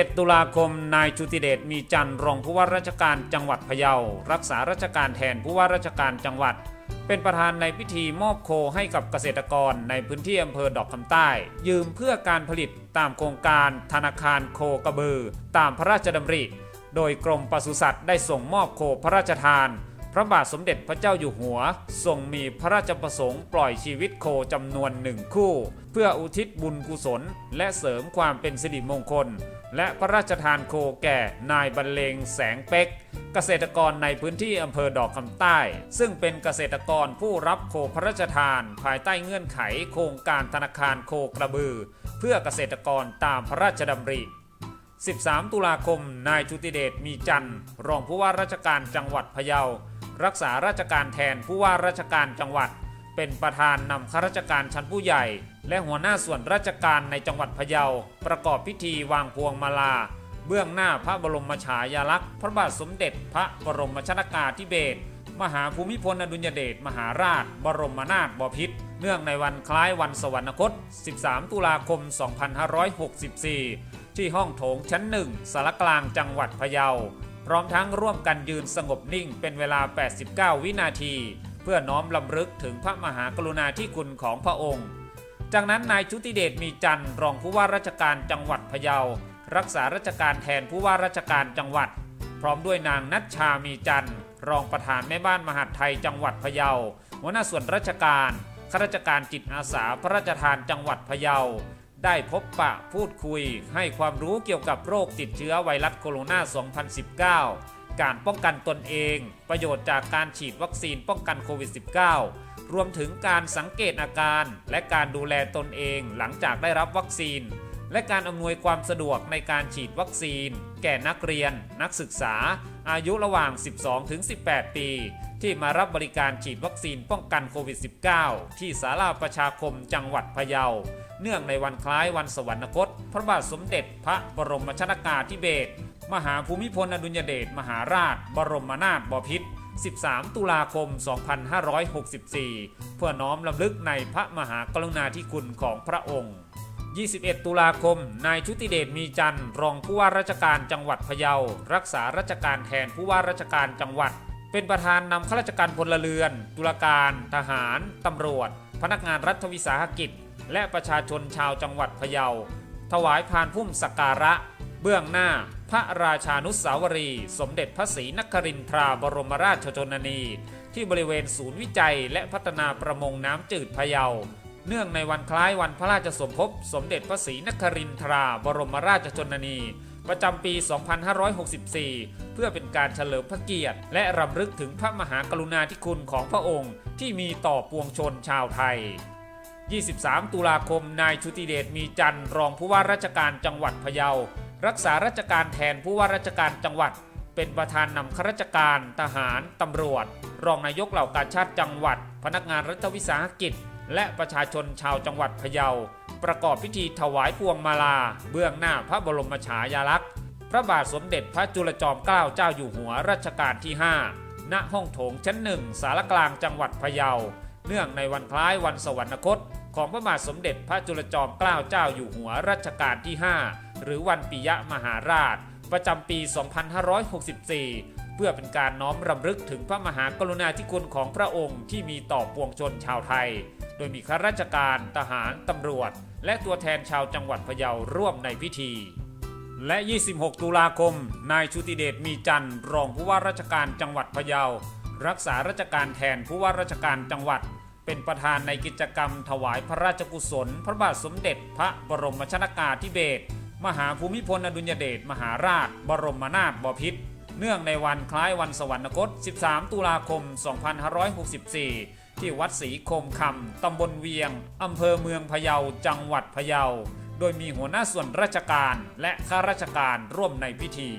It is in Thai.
7 ตุลาคม นายชุติเดชมีจันทร์รองผู้ว่าราชการจังหวัดพะเยา รักษาราชการแทนผู้ว่าราชการจังหวัด เป็นประธานในพิธีมอบโคให้กับเกษตรกรในพื้นที่อำเภอดอกคำใต้ ยืมเพื่อการผลิตตามโครงการธนาคารโคกระบือ ตามพระราชดำริ โดยกรมปศุสัตว์ได้ส่งมอบโคพระราชทาน พระบาทสมเด็จพระเจ้าอยู่หัวทรงมีพระราชประสงค์ปล่อยชีวิตโคจำนวนหนึ่งคู่ เพื่ออุทิศบุญกุศล และเสริมความเป็นสิริมงคล และพระราชทานโคแก่นายบรรเลงแสงเป็ก เกษตรกรในพื้นที่อำเภอดอกคำใต้ ซึ่งเป็นเกษตรกรผู้รับโคพระราชทาน ภายใต้เงื่อนไขโครงการธนาคารโคกระบือ เพื่อเกษตรกรตามพระราชดำริ 13 ตุลาคม นายชุติเดชมีจันทร์รองผู้ว่าราชการจังหวัดพะเยา รักษาราชการแทนผู้ว่าราชการจังหวัด เป็นประธานนำข้าราชการชั้นผู้ใหญ่ และหัวหน้าส่วนราชการในจังหวัดพะเยา ประกอบพิธีวางพวงมาลา เบื้องหน้าพระบรมฉายาลักษณ์ พระบาทสมเด็จพระบรมชนากาธิเบศรมหาภูมิพลอดุลยเดชมหาราช บรมนาถบพิตรเนื่องในวันคล้ายวันสวรรคต 13 ตุลาคม 2564 ที่ห้องโถงชั้นหนึ่งสารกลางจังหวัดพะเยา พร้อมทั้งร่วมกันยืนสงบนิ่งเป็นเวลา 89 วินาที เพื่อน้อมลำลึกถึงพระมหากรุณาธิคุณของพระองค์ จากนั้นนายชุติเดชมีจันทร์รองผู้ว่าราชการจังหวัดพะเยา รักษาราชการแทนผู้ว่าราชการจังหวัด พร้อมด้วยนางนัชชามีจันทร์รองประธานแม่บ้านมหาดไทยจังหวัดพะเยาหัวหน้าส่วนราชการข้าราชการจิตอาสาพระราชทานจังหวัดพะเยาได้พบปะพูดคุยให้ความรู้เกี่ยวกับโรคติดเชื้อไวรัสโคโรนา 2019 การป้องกันตนเอง ประโยชน์จากการฉีดวัคซีนป้องกันโควิด -19 รวมถึงการสังเกตอาการ และการดูแลตนเองหลังจากได้รับวัคซีน และการอำนวยความสะดวกในการฉีดวัคซีน แก่นักเรียน นักศึกษา อายุระหว่าง 12-18 ปี ที่มารับบริการฉีดวัคซีนป้องกันโควิด -19 ที่ศาลาประชาคมจังหวัดพะเยาเนื่องในวันคล้ายวันสวรรคต พระบาทสมเด็จพระบรมชนากาธิเบศร มหาภูมิพลอดุลยเดชมหาราช บรมนาถบพิตร 13 ตุลาคม 2564 เพื่อน้อมลำลึกในพระมหากรุณาธิคุณของพระองค์ 21 ตุลาคม นายชุติเดชมีจันทร์รองผู้ว่าราชการจังหวัดพะเยา รักษาราชการแทนผู้ว่าราชการจังหวัด เป็นประธานนำข้าราชการพลเรือน ตุลาการ ทหาร ตำรวจ พนักงานรัฐวิสาหกิจ และประชาชนชาวจังหวัดพะเยา ถวายพานพุ่มสักการะ เบื้องหน้าพระราชานุสาวรีย์สมเด็จพระศรีนครินทราบรมราชชนนี ที่บริเวณศูนย์วิจัยและพัฒนาประมงน้ำจืดพะเยา เนื่องในวันคล้ายวันพระราชสมภพ สมเด็จพระศรีนครินทราบรมราชชนนี ประจำปี 2564 เพื่อเป็นการเฉลิมพระเกียรติ และรำลึกถึงพระมหากรุณาธิคุณของพระองค์ที่มีต่อปวงชนชาวไทย23 ตุลาคม นายชุติเดชมีจันทร์รองผู้ว่าราชการจังหวัดพะเยา รักษาราชการแทนผู้ว่าราชการจังหวัด เป็นประธานนำข้าราชการ ทหารตำรวจ รองนายกเหล่ากาชาติจังหวัด พนักงานรัฐวิสาหกิจ และประชาชนชาวจังหวัดพะเยา ประกอบพิธีถวายพวงมาลา เบื้องหน้าพระบรมฉายาลักษณ์ พระบาทสมเด็จพระจุลจอมเกล้าเจ้าอยู่หัวรัชกาลที่ 5 ณห้องโถงชั้นหนึ่งสารกลางจังหวัดพะเยา เนื่องในวันคล้ายวันสวรรคต ของพระบาทสมเด็จพระจุลจอมเกล้าเจ้าอยู่หัวรัชกาลที่ 5 หรือวันปิยมหาราช ประจำปี 2564 เพื่อเป็นการน้อมรำลึกถึงพระมหากรุณาธิคุณของพระองค์ที่มีต่อปวงชนชาวไทย โดยมีข้าราชการ ทหาร ตำรวจ และตัวแทนชาวจังหวัดพะเยาร่วมในพิธี และ 26 ตุลาคม นายชุติเดชมีจันทร์รองผู้ว่าราชการจังหวัดพะเยา รักษาราชการแทนผู้ว่าราชการจังหวัดเป็นประธานในกิจกรรมถวายพระราชกุศล พระบาทสมเด็จพระบรมชนากาธิเบศร มหาภูมิพลอดุลยเดชมหาราช บรมนาถบพิตรเนื่องในวันคล้ายวันสวรรคต 13 ตุลาคม 2564 ที่วัดศรีคมคำตำบลเวียง อำเภอเมืองพะเยา จังหวัดพะเยา โดยมีหัวหน้าส่วนราชการและข้าราชการร่วมในพิธี